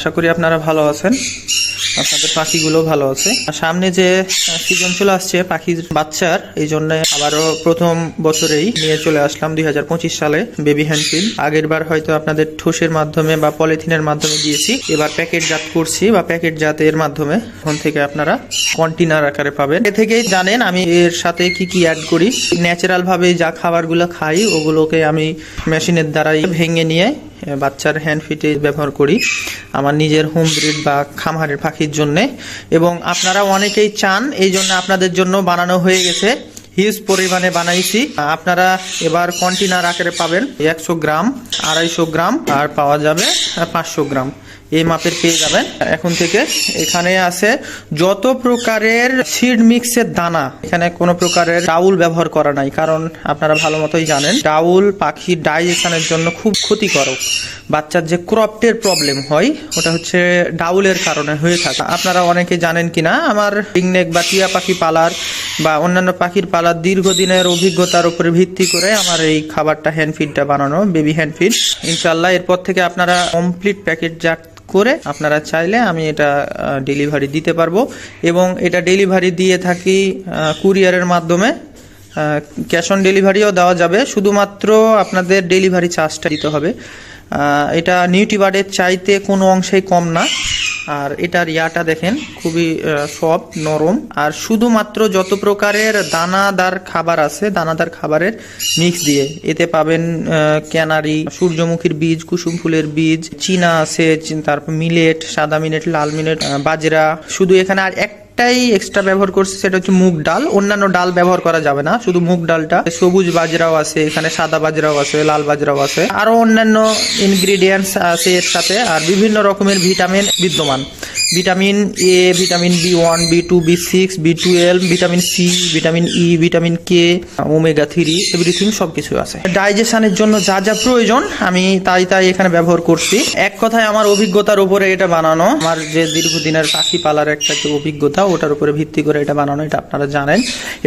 আশা করি আপনারা ভালো আছেন। আপনাদের পাখিগুলো ভালো আছে। সামনে যে সিজন চলে আসছে, পাখির বাচ্চার, এই জন্য আবারও প্রথম বছরেই নিয়ে চলে আসলাম দু হাজার পঁচিশ সালে বেবি হ্যান্ডফিল। আগের বার হয়তো আপনাদের ঠোসের মাধ্যমে বা পলিথিনের মাধ্যমে দিয়েছি। এবার প্যাকেট জাত করছি বা প্যাকেট জাতের মাধ্যমে। এখন থেকে আপনারা কন্টেনার আকারে পাবেন। এ থেকেই জানেন আমি এর সাথে কি কি অ্যাড করি। ন্যাচারাল ভাবে যা খাবারগুলো খাই, ওগুলোকে আমি মেশিনের দ্বারাই ভেঙে নিয়ে বাচ্চার হ্যান্ড ফিটে ব্যবহার করি। আমার নিজের হোম ব্রিড বা খামারের পাখির জন্যে। এবং আপনারা অনেকেই চান, এই জন্য আপনাদের জন্য বানানো হয়ে গেছে। হিউজ পরিমাণে বানাইছি। আপনারা এবার কন্টেনার আকারে পাবেন একশো গ্রাম, আড়াইশো গ্রাম, আর পাওয়া যাবে পাঁচশো গ্রাম। এই মাপের পেয়ে যাবেন। এখন থেকে এখানে আছে যত প্রকারের সিড মিক্সের দানা, এখানে কোনো প্রকারের ডাউল ব্যবহার করা নাই, কারণ আপনারা ভালো মতোই জানেন ডাউল পাখির ডাইজেশনের জন্য খুব ক্ষতিকারক বাচ্চার যে ক্রপটের প্রবলেম হয়, ওটা হচ্ছে ডাউলের কারণে হয়ে থাকে। আপনারা অনেকে জানেন কিনা, আমার পিকনেক বা টিয়া পাখি পালার বা অন্যান্য পাখির পালার দীর্ঘদিনের অভিজ্ঞতার উপরে ভিত্তি করে আমার এই খাবারটা হ্যান্ড ফিডটা বানানো বেবি হ্যান্ড ফিড ইনশাল্লাহ এরপর থেকে আপনারা কমপ্লিট প্যাকেট জাত করে আপনারা চাইলে আমি এটা ডেলিভারি দিতে পারব। এবং এটা ডেলিভারি দিয়ে থাকি কুরিয়ারের মাধ্যমে ক্যাশ অন ডেলিভারিও দেওয়া যাবে। শুধুমাত্র আপনাদের ডেলিভারি চার্জটা দিতে হবে। এটা নিউটিবার্ডের চাইতে কোনো অংশেই কম না। আর এটার ইয়াটা দেখেন, খুবই সব নরম। আর শুধুমাত্র যত প্রকারের দানাদার খাবার আছে, দানাদার খাবারের মিক্স দিয়ে, এতে পাবেন ক্যানারি, সূর্যমুখীর বীজ, কুসুম ফুলের বীজ, চীনা আছে তারপর মিলেট, সাদা মিলেট, লাল মিলেট বাজরা। শুধু এখানে আর একটাই এক্সট্রা ব্যবহার করছে, সেটা হচ্ছে মুগ ডাল। অন্যান্য ডাল ব্যবহার করা যাবে না, শুধু মুগ ডালটা। সবুজ বাজরাও আছে, এখানে সাদা বাজরাও আছে, লাল বাজরাও আছে। আরও অন্যান্য ইনগ্রিডিয়েন্টস আছে এর সাথে, আর বিভিন্ন রকমের ভিটামিন বিদ্যমান। Vitamin A vitamin B one B two B six B twelve vitamin C vitamin E vitamin K omega three everything সব কিছু আছে। ডাইজেশনের জন্য যা যা প্রয়োজন, আমি তাই তাই এখানে ব্যবহার করছি। এক কথায় আমার অভিজ্ঞতার উপরে এটা বানানো, আমার যে দীর্ঘদিনের পাখি পালার একটা যে অভিজ্ঞতা, ওটার উপরে ভিত্তি করে এটা বানানো, এটা আপনারা জানেন।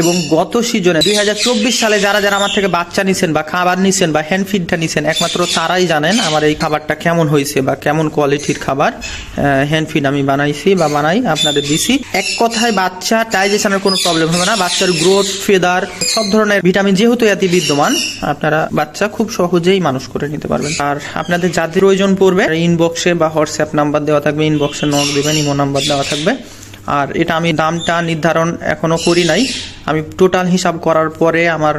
এবং গত সিজনে দুই হাজার চব্বিশ সালে যারা যারা আমার থেকে বাচ্চা নিছেন বা খাবার নিছেন বা হ্যান্ড ফিডটা নিছেন, একমাত্র তারাই জানেন আমার এই খাবারটা কেমন হয়েছে বা কেমন কোয়ালিটির খাবার হ্যান্ড ফিড আমি বানাইছি বা বানাই, আপনাদের দিছি। এক কথায় বাচ্চা ডাইজেশনের কোনো প্রবলেম হবে না। বাচ্চার গ্রোথ ফেদার সব ধরনের ভিটামিন যেহেতু এতে বিদ্যমান, আপনারা বাচ্চা খুব সহজেই মানুষ করে নিতে পারবেন। আর আপনাদের যাদের প্রয়োজন পড়বে ইনবক্সে বা হোয়াটসঅ্যাপ নাম্বার দেওয়া থাকবে ইনবক্সে নক দেবেন ইমো নাম্বার দেওয়া থাকবে। আর এটা আমি দামটা নির্ধারণ এখনও করি নাই। আমি টোটাল হিসাব করার পরে আমার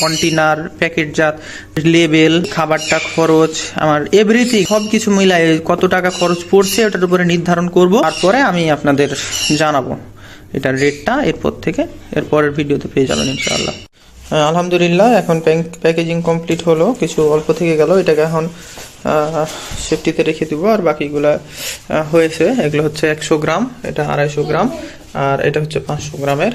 কন্টেনার প্যাকেটজাত লেবেল খাবারটা খরচ, আমার এভরিথিং সব কিছু মিলাই কত টাকা খরচ পড়ছে ওটার উপরে নির্ধারণ করব। তারপরে আমি আপনাদের জানাব এটার রেটটা এরপর থেকে এরপরের ভিডিওতে পেয়ে যাবেন ইনশাআল্লাহ। আলহামদুলিল্লাহ, এখন প্যাকেজিং কমপ্লিট হলো, কিছু অল্প থেকে গেল, এটাকে এখন সেফটিতে রেখে দিব, আর বাকিগুলা হয়েছে, এগুলো হচ্ছে একশো গ্রাম, এটা আড়াইশো গ্রাম, আর এটা হচ্ছে পাঁচশো গ্রামের।